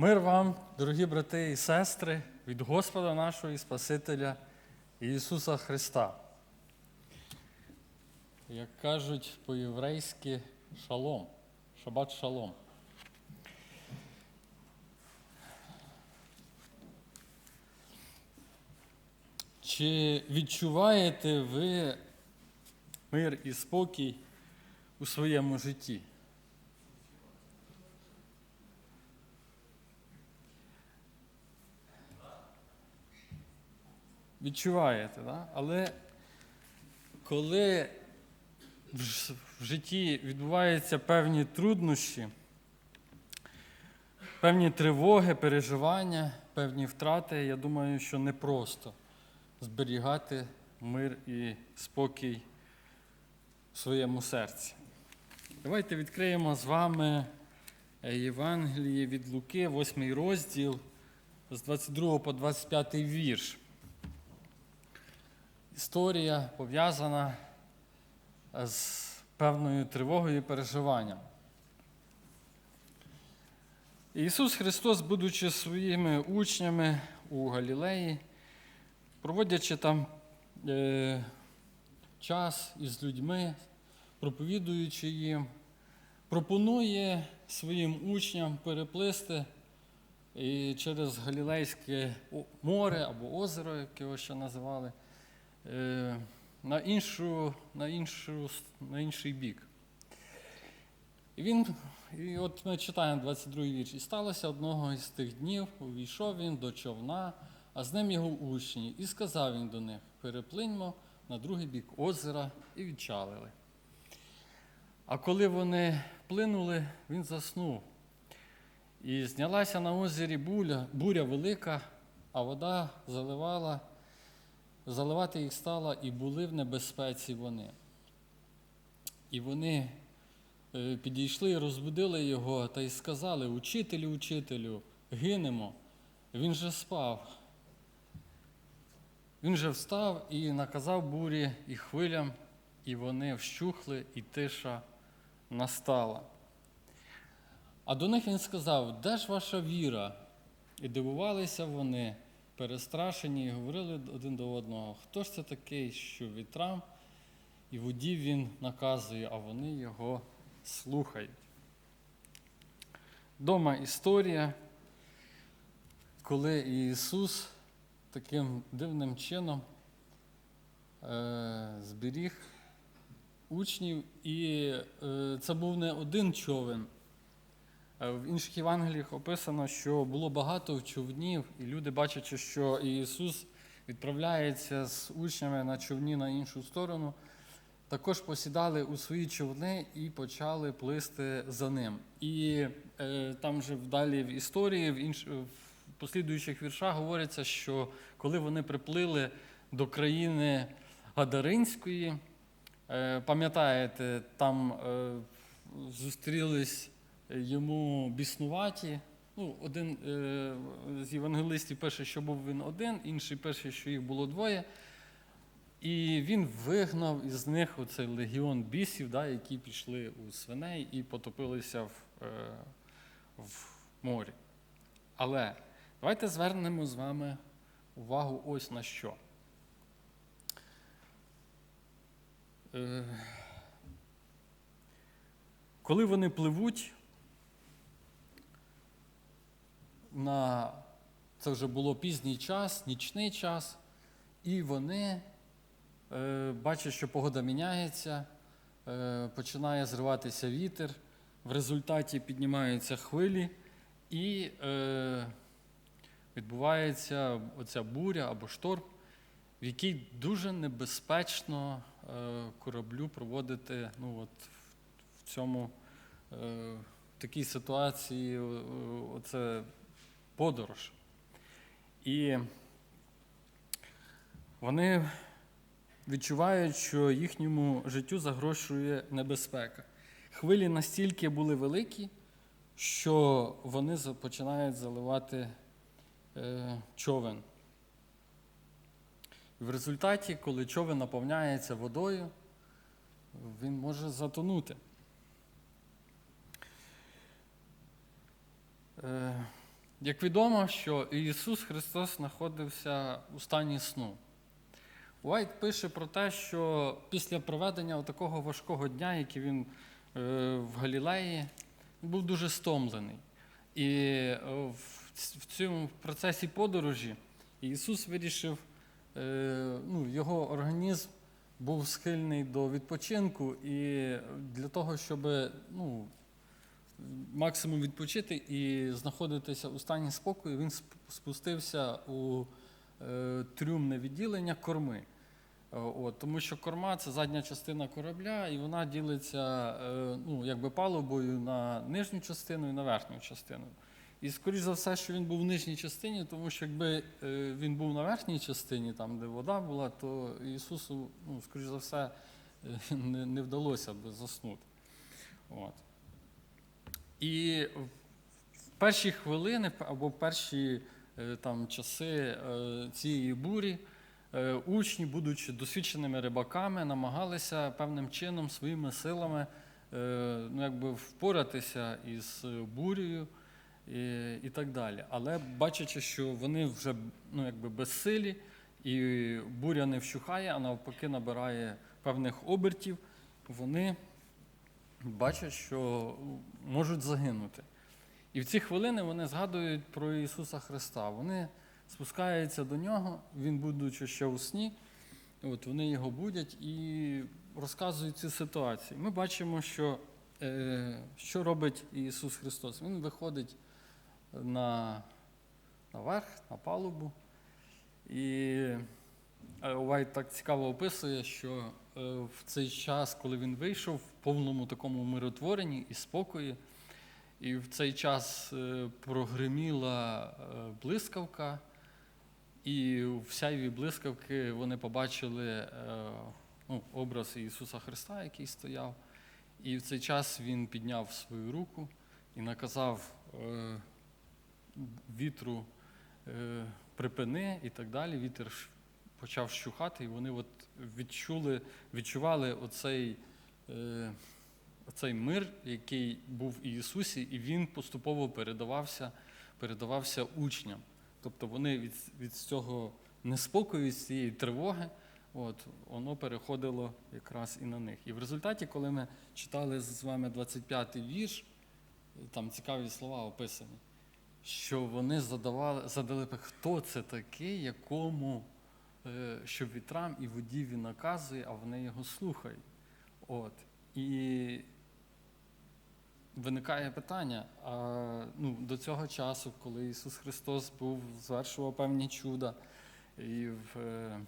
Мир вам, дорогі брати і сестри, від Господа нашого і Спасителя Ісуса Христа. Як кажуть по-єврейськи шалом, шабат шалом. Чи відчуваєте ви мир і спокій у своєму житті? Відчуваєте, да? але коли в житті відбуваються певні труднощі, певні тривоги, переживання, певні втрати, я думаю, що непросто зберігати мир і спокій в своєму серці. Давайте відкриємо з вами е, Євангеліє від Луки, 8 розділ з 22 по 25 вірш. Історія пов'язана з певною тривогою і переживанням. Ісус Христос, будучи своїми учнями у Галілеї, проводячи там е, час із людьми, проповідуючи їм, пропонує своїм учням переплисти і через Галілейське море або озеро, як його ще називали, е, на, іншу, на, іншу, на інший бік. І він, і от ми читаємо 22 вірш. І сталося одного із тих днів, увійшов він до човна, а з ним його учні, і сказав він до них: переплиньмо на другий бік озера і відчалили. А коли вони плинули, він заснув. І знялася на озері буря, буря велика, а вода заливала, заливати їх стала, і були в небезпеці вони. І вони е, підійшли і розбудили його та й сказали: Учителю, учителю, гинемо. Він же спав. Він же встав і наказав бурі і хвилям, і вони вщухли, і тиша настала. А до них він сказав: Де ж ваша віра? І дивувалися вони, перестрашені, і говорили один до одного: Хто ж це такий, що вітрам і воді він наказує, а вони його слухають. Дома історія, коли Ісус таким дивним чином е, зберіг учнів, і е, це був не один човен. Е, В інших Євангеліях описано, що було багато човнів, і люди, бачачи, що Ісус відправляється з учнями на човні на іншу сторону, також посідали у свої човни і почали плисти за ним. І е, там же вдалі в історії, в, інш... в послідуючих віршах говориться, що коли вони приплили до країни Гадаринської, е, пам'ятаєте, там е, зустрілись йому біснуваті. Ну, один е, з євангелистів пише, що був він один, інший пише, що їх було двоє. І він вигнав із них оцей легіон бісів, да, які пішли у свиней і потопилися в, е, в морі. Але давайте звернемо з вами увагу ось на що. Е, коли вони пливуть, на це вже було пізній час, нічний час, і вони е, бачать, що погода міняється, е, починає зриватися вітер, в результаті піднімаються хвилі, і е, відбувається оця буря або шторм, в якій дуже небезпечно е, кораблю проводити ну, от, в, цьому е, в такій ситуації оце подорож. І вони відчувають, що їхньому життю загрожує небезпека. Хвилі настільки були великі, що вони починають заливати е, човен. В результаті, коли човен наповняється водою, він може затонути. Е, Як відомо, що Ісус Христос знаходився у стані сну. Уайт пише про те, що після проведення такого важкого дня, який він е, в Галілеї, він був дуже стомлений. І е, в цьому процесі подорожі Ісус вирішив, е, ну, його організм був схильний до відпочинку, і для того, щоб ну, максимум відпочити і знаходитися у стані спокою, він спустився у е, трюмне відділення корми. Е, От, тому що корма це задня частина корабля, і вона ділиться е, ну, якби палубою на нижню частину і на верхню частину. І скоріш за все, що він був в нижній частині, тому що якби він був на верхній частині, там де вода була, то Ісусу, ну, скоріш за все, не, не вдалося б заснути. От. І в перші хвилини або в перші е, там, часи е, цієї бурі е, учні, будучи досвідченими рибаками, намагалися певним чином своїми силами ну, якби впоратися із бурею і, і так далі. Але бачачи, що вони вже ну, якби безсилі, і буря не вщухає, а навпаки набирає певних обертів, вони бачать, що можуть загинути. І в ці хвилини вони згадують про Ісуса Христа. Вони спускаються до нього, він, будучи ще у сні, от вони його будять і розказують цю ситуацію. Ми бачимо, що, е, що робить Ісус Христос. Він виходить на, наверх, на палубу. І е, Уайт так цікаво описує, що в цей час, коли він вийшов в повному такому миротворенні і спокої, і в цей час е, прогриміла е, блискавка, і в сяйві блискавки вони побачили е, ну, образ Ісуса Христа, який стояв. І в цей час він підняв свою руку і наказав е, вітру е, припини і так далі. Вітер почав щухати, і вони от відчули, відчували оцей, е, оцей мир, який був в Ісусі, і він поступово передавався, передавався учням. Тобто вони від, від цього неспокою, від цієї тривоги, от, воно переходило якраз і на них. І в результаті, коли ми читали з вами 25-й вірш, там цікаві слова описані, що вони задавали, задали хто це такий, якому що вітрам і воді він наказує, а вони його слухають. От. І виникає питання: а, ну, до цього часу, коли Ісус Христос був, звершував певні чуда, і в е,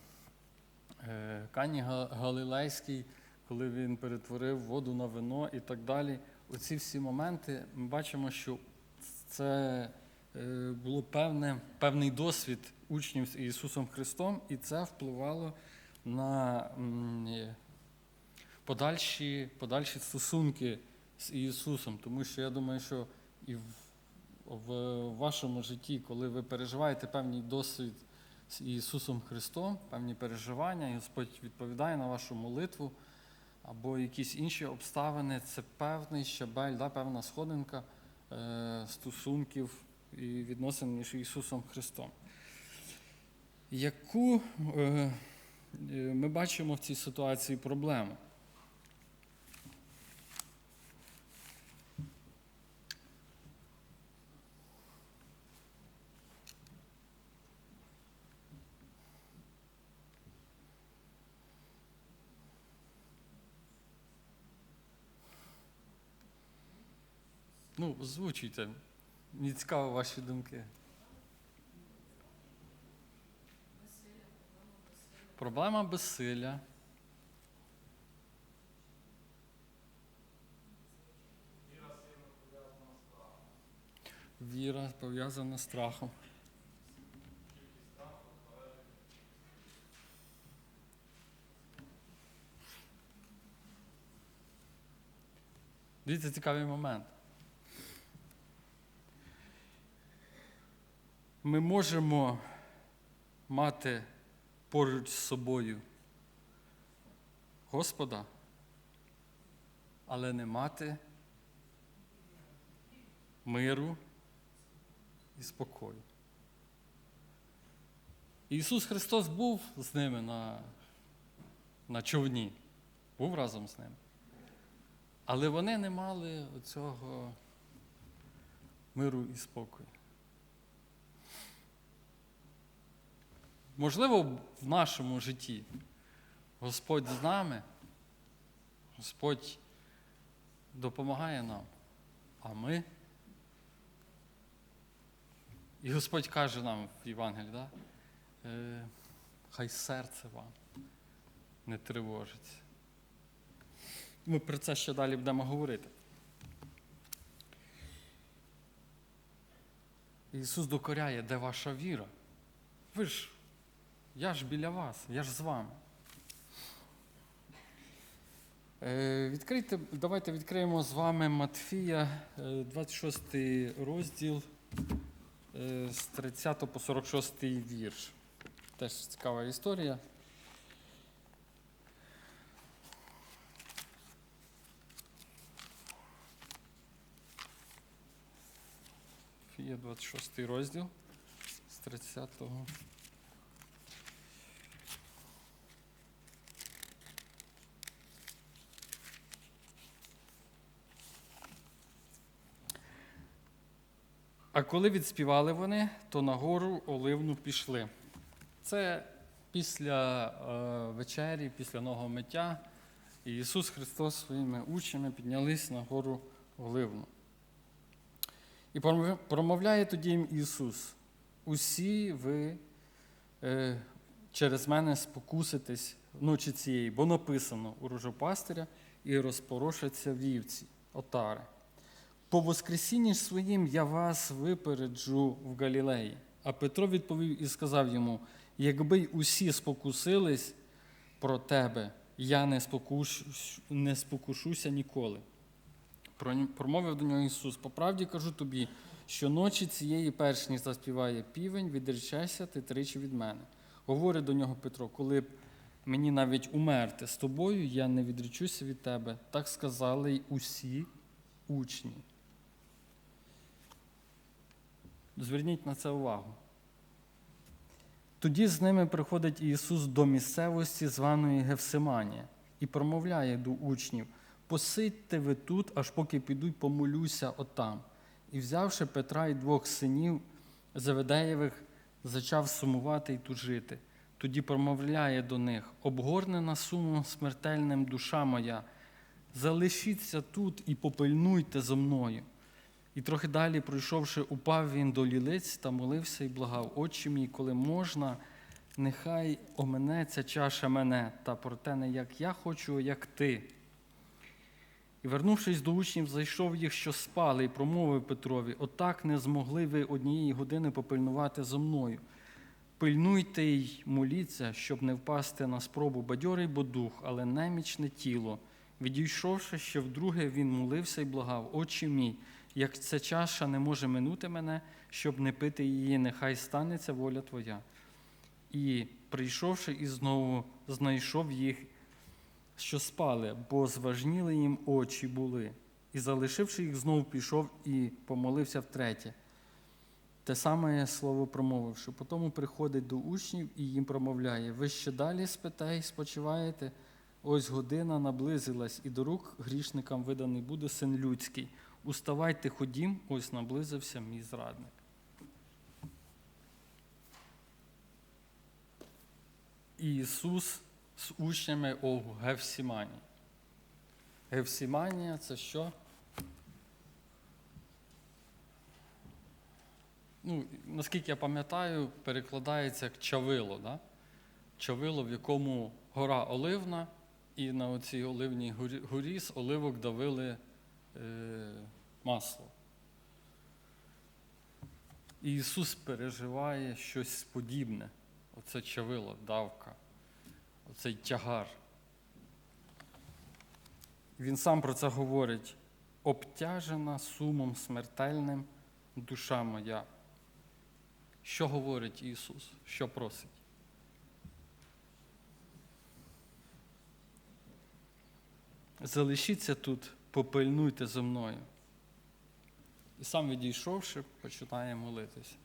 е, Кані Га- Галилейській, коли він перетворив воду на вино і так далі. Оці всі моменти ми бачимо, що це е, було певне, певний досвід учнів з Ісусом Христом, і це впливало на е, подальші, подальші стосунки з Ісусом. Тому що я думаю, що і в, в вашому житті, коли ви переживаєте певний досвід з Ісусом Христом, певні переживання, і Господь відповідає на вашу молитву, або якісь інші обставини, це певний щабель, да, певна сходинка е, стосунків і відносин між Ісусом Христом. Яку е, е, ми бачимо в цій ситуації проблему? Ну, озвучуйте. Мені цікаво ваші думки. Проблема безсилля. Віра пов'язана з страхом. Дивіться, цікавий момент. Ми можемо мати поруч з собою Господа, але не мати миру і спокою. Ісус Христос був з ними на, на човні, був разом з ними. Але вони не мали цього миру і спокою. Можливо, в нашому житті Господь з нами, Господь допомагає нам, а ми. І Господь каже нам в Євангелії, да? е, хай серце вам не тривожиться. Ми про це ще далі будемо говорити. Ісус докоряє, де ваша віра. Ви ж, я ж біля вас, я ж з вами. Е, Відкрийте, давайте відкриємо з вами Матфія, е, 26 розділ е, з 30 по 46 вірш. Теж цікава історія. Матфія, 26 розділ з 30. А коли відспівали вони, то на гору Оливну пішли. Це після е, вечері, після нового миття, і Ісус Христос своїми учнями піднялись на гору Оливну. І промовляє тоді їм Ісус: усі ви е, через мене спокуситесь ночі цієї, бо написано у рожопастиря і розпорошаться вівці, отари. По Воскресінні своїм я вас випереджу в Галілеї. А Петро відповів і сказав йому: якби й усі спокусились про тебе, я не, спокуш... не спокушуся ніколи. Промовив до нього Ісус: по правді кажу тобі, що ночі цієї перш ніж заспіває півень, відречешся ти тричі від мене. Говорить до нього Петро, коли б мені навіть умерти з тобою, я не відречуся від тебе. Так сказали й усі учні. Зверніть на це увагу. Тоді з ними приходить Ісус до місцевості, званої Гевсиманія, і промовляє до учнів: посидьте ви тут, аж поки піду й помолюся отам. І взявши Петра і двох синів Заведеєвих, зачав сумувати й тужити. Тоді промовляє до них: обгорнена сумом смертельним душа моя, залишіться тут і попильнуйте зо мною. І трохи далі, пройшовши, упав він до лілиць та молився і благав, Отче мій, коли можна, нехай оминеться чаша мене, та проте не як я хочу, як ти. І, вернувшись до учнів, зайшов їх, що спали, і промовив Петрові: Отак не змогли ви однієї години попильнувати зо мною. Пильнуйте й моліться, щоб не впасти на спробу бадьорий бо дух, але немічне тіло. Відійшовши ще вдруге, він молився і благав, Отче мій, як ця чаша не може минути мене, щоб не пити її, нехай станеться воля Твоя. І, прийшовши і знову знайшов їх, що спали, бо зважніли їм очі були. І, залишивши їх, знову пішов і помолився втретє. Те саме слово промовивши. Потому приходить до учнів і їм промовляє: ви ще далі спите і спочиваєте? Ось година наблизилась, і до рук грішникам виданий буде син людський. Уставайте, ходім, ось наблизився мій зрадник. І Ісус з учнями у Гевсімані. Гевсіманія це що? Ну, наскільки я пам'ятаю, перекладається як чавило. Да? Чавило, в якому гора оливна, і на оцій оливній горі, з оливок давили масло. І Ісус переживає щось подібне. Оце чавило, давка, оцей тягар. Він сам про це говорить: обтяжена сумом смертельним душа моя. Що говорить Ісус? Що просить? Залишіться тут, попильнуйте зо мною. і сам відійшовши, починає молитися.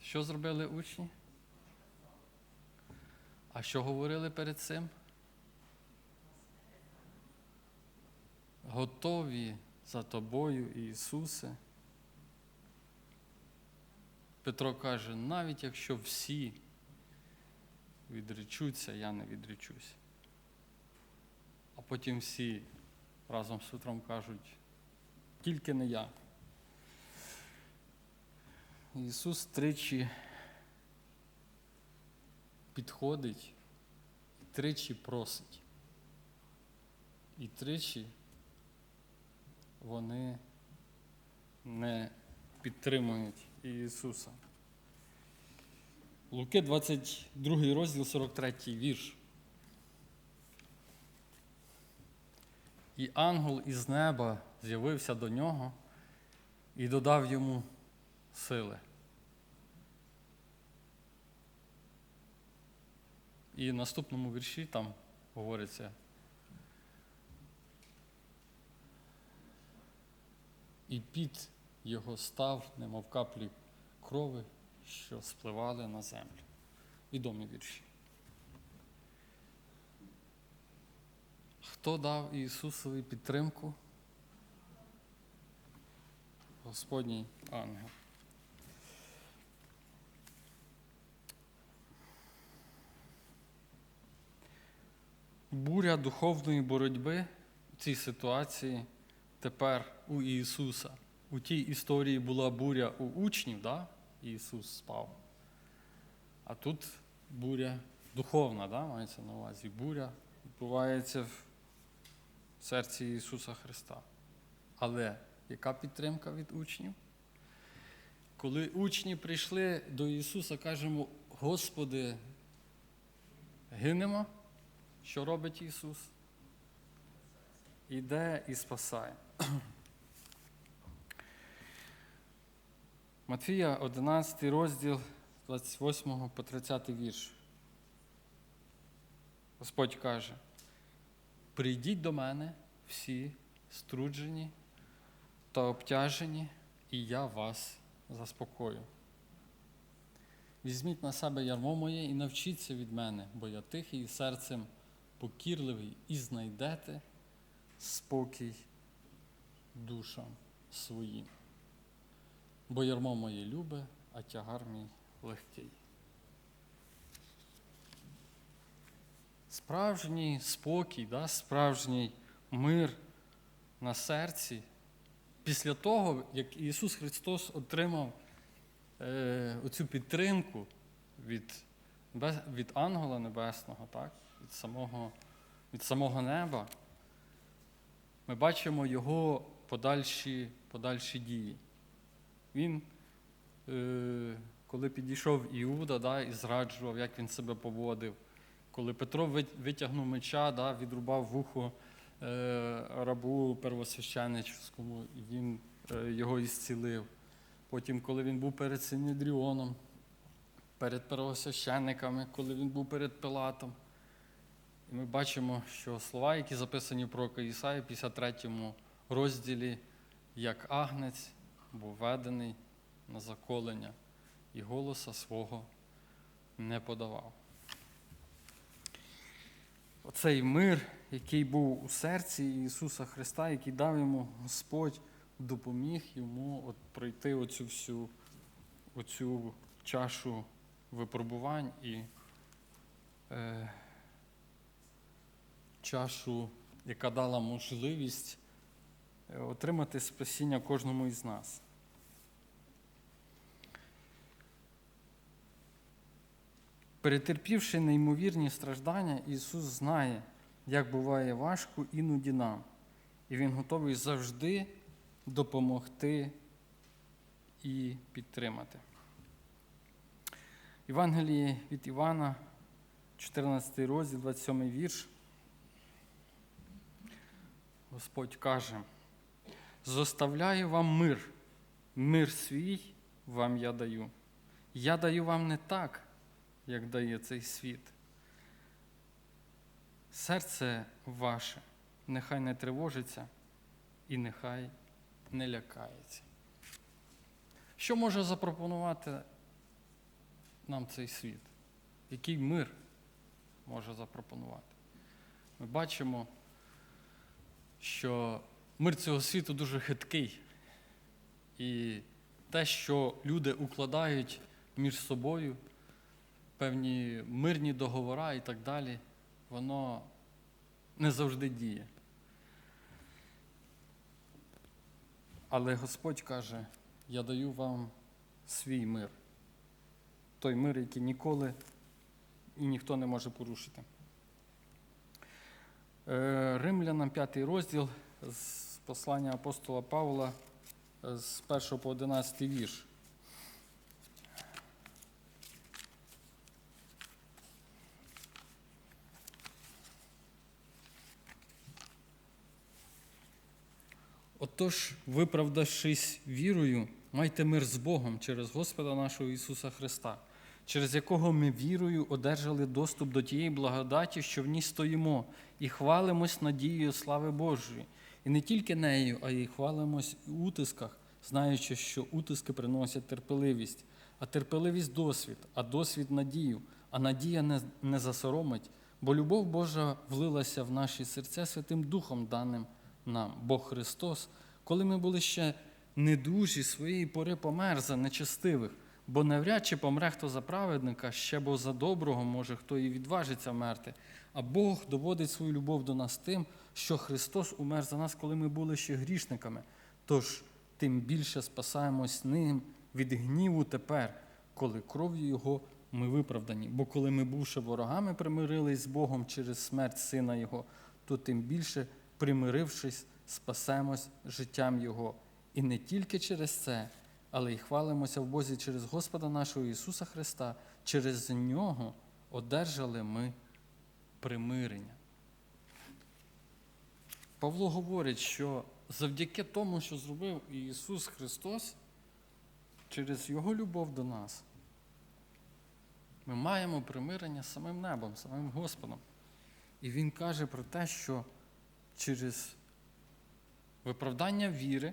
Що зробили учні? А що говорили перед цим? Готові за тобою, Ісусе. Петро каже, навіть якщо всі відречуться, я не відречусь. А потім всі разом з Петром кажуть, тільки не я. Ісус тричі підходить і тричі просить. І тричі вони не підтримують Ісуса. Луки 22 розділ, 43 вірш. І ангел із неба з'явився до нього і додав йому сили. І в наступному вірші там говориться. І під його став, немов каплі крови, що спливали на землю. Відомі вірші. Хто дав Ісусові підтримку? Господній ангел. Буря духовної боротьби в цій ситуації тепер у Ісуса. У тій історії була буря у учнів, да? Ісус спав. А тут буря духовна, да? мається на увазі. Буря відбувається в серці Ісуса Христа. Але яка підтримка від учнів? Коли учні прийшли до Ісуса, кажемо, Господи, гинемо, що робить Ісус? Іде і спасає. Матфія, 11 розділ 28 по 30 вірш. Господь каже: Прийдіть до мене всі струджені та обтяжені, і я вас заспокою. Візьміть на себе ярмо моє і навчіться від мене, бо я тихий і серцем покірливий, і знайдете спокій душам своїм. Бо ярмо моє любе, а тягар мій легкий. Справжній спокій, да, справжній мир на серці. Після того, як Ісус Христос отримав е, оцю підтримку від, від ангела Небесного, так, від, самого, від самого неба, ми бачимо Його подальші, подальші дії. Він, е, коли підійшов Іуда да, і зраджував, як він себе поводив, коли Петро витягнув меча, да, відрубав вухо е, рабу первосвященницькому, і він е, його ісцілив. Потім, коли він був перед Синедріоном, перед первосвященниками, коли він був перед Пилатом. І ми бачимо, що слова, які записані в пророка Ісаї в 53 розділі, як агнець був ведений на заколення і голоса свого не подавав. Оцей мир, який був у серці Ісуса Христа, який дав йому Господь, допоміг йому от пройти оцю всю оцю чашу випробувань і е, чашу, яка дала можливість отримати спасіння кожному із нас. Перетерпівши неймовірні страждання, Ісус знає, як буває важко іноді нам, і Він готовий завжди допомогти і підтримати. Євангеліє від Івана, 14 розділ, 27 вірш. Господь каже, зоставляю вам мир, мир свій вам я даю. Я даю вам не так, як дає цей світ. Серце ваше нехай не тривожиться і нехай не лякається. Що може запропонувати нам цей світ? Який мир може запропонувати? Ми бачимо, що мир цього світу дуже хиткий. І те, що люди укладають між собою, певні мирні договори і так далі, воно не завжди діє. Але Господь каже, я даю вам свій мир. Той мир, який ніколи і ніхто не може порушити. Е, Римлянам 5 розділ з послання апостола Павла е, з 1 по 11 вірш. Отож, виправдавшись вірою, майте мир з Богом через Господа нашого Ісуса Христа, через якого ми вірою одержали доступ до тієї благодаті, що в ній стоїмо, і хвалимось надією слави Божої. І не тільки нею, а й хвалимось у утисках, знаючи, що утиски приносять терпеливість, а терпеливість досвід, а досвід надію, а надія не, не засоромить, бо любов Божа влилася в наші серця Святим Духом даним нам, Бог Христос, коли ми були ще недужі своєї пори помер за нечестивих, бо навряд чи помре хто за праведника, ще бо за доброго може хто і відважиться вмерти. А Бог доводить свою любов до нас тим, що Христос умер за нас, коли ми були ще грішниками. Тож тим більше спасаємось ним від гніву тепер, коли кров'ю Його ми виправдані. Бо коли ми, бувши ворогами, примирились з Богом через смерть Сина Його, то тим більше, примирившись, спасемось життям Його. І не тільки через це, але й хвалимося в Бозі через Господа нашого Ісуса Христа, через Нього одержали ми примирення. Павло говорить, що завдяки тому, що зробив Ісус Христос, через Його любов до нас, ми маємо примирення з самим небом, самим Господом. І Він каже про те, що через виправдання віри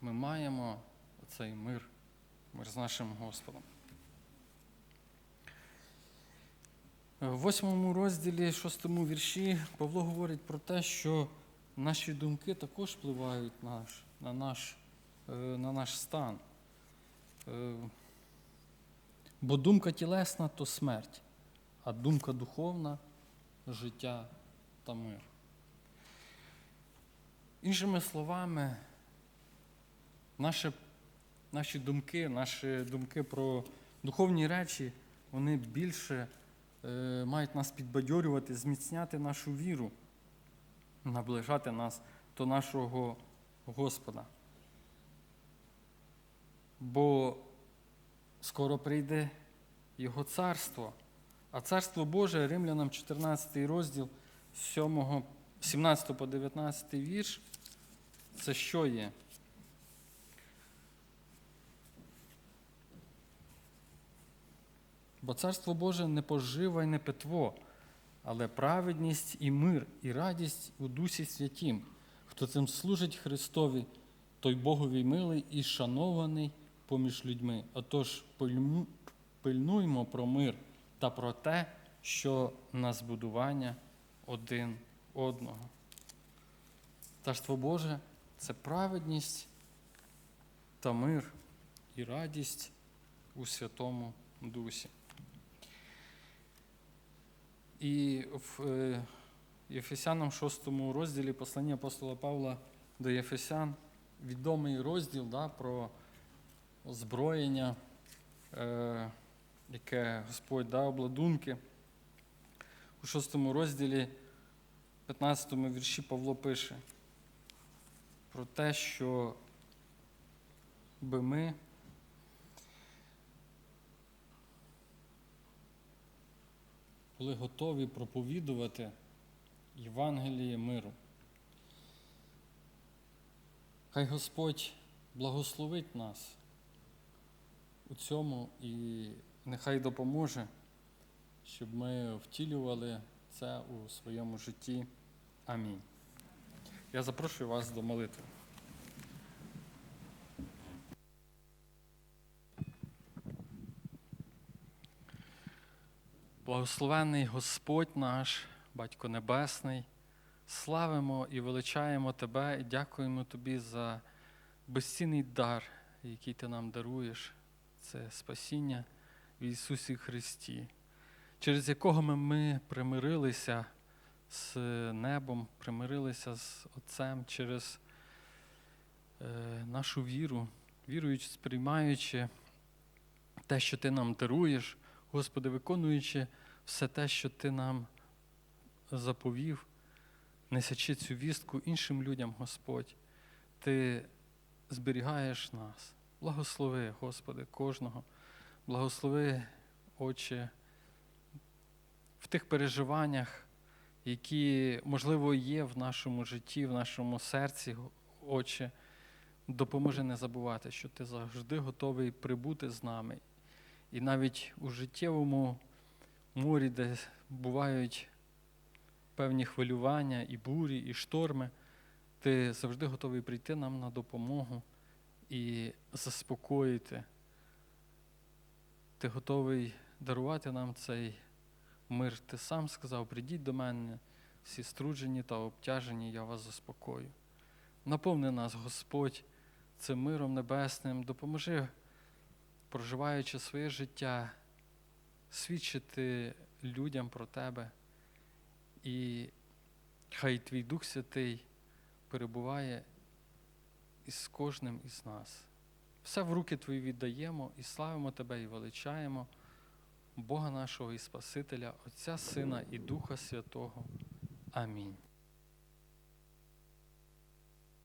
ми маємо цей мир, мир з нашим Господом. В восьмому розділі, шостому вірші, Павло говорить про те, що наші думки також впливають наш, на, наш, е, на наш стан. Е, Бо думка тілесна то смерть, а думка духовна життя та мир. Іншими словами, наші, наші думки, наші думки про духовні речі, вони більше е, мають нас підбадьорювати, зміцняти нашу віру, наближати нас до нашого Господа. Бо скоро прийде Його царство. А царство Боже, Римлянам 14 розділ 7, 17 по 19 вірш, це що є? Бо царство Боже не пожива й не питво, але праведність і мир, і радість у Дусі Святім. Хто цим служить Христові, той Богові милий і шанований поміж людьми. Отож, пильнуймо про мир та про те, що на збудування один одного. Царство Боже це праведність та мир і радість у Святому Дусі. І в е, Єфесянам 6 розділі послання апостола Павла до Єфесян відомий розділ да, про озброєння, е, яке Господь дав обладунки. У 6 розділі, 15 вірші Павло пише про те, що би ми були готові проповідувати Євангеліє миру. Хай Господь благословить нас у цьому і нехай допоможе, щоб ми втілювали це у своєму житті. Амінь. Я запрошую вас до молитви. Благословений Господь наш, Батько Небесний, славимо і величаємо Тебе і дякуємо Тобі за безцінний дар, який Ти нам даруєш, це спасіння в Ісусі Христі, через якого ми, ми примирилися з небом, примирилися з Отцем через е, нашу віру, віруючи, сприймаючи те, що Ти нам даруєш, Господи, виконуючи все те, що Ти нам заповів, несячи цю вістку іншим людям, Господь, Ти зберігаєш нас. Благослови, Господи, кожного. Благослови, Отче, в тих переживаннях, які, можливо, є в нашому житті, в нашому серці, Отче, допоможи не забувати, що Ти завжди готовий прибути з нами. І навіть у життєвому морі, де бувають певні хвилювання, і бурі, і шторми, ти завжди готовий прийти нам на допомогу і заспокоїти. Ти готовий дарувати нам цей мир. Ти сам сказав, прийдіть до мене, всі струджені та обтяжені, я вас заспокою. Наповни нас, Господь, цим миром небесним, допоможи, проживаючи своє життя, свідчити людям про тебе. І хай твій Дух Святий перебуває із кожним із нас. Все в руки Твої віддаємо і славимо Тебе і величаємо Бога нашого і Спасителя, Отця Сина і Духа Святого. Амінь.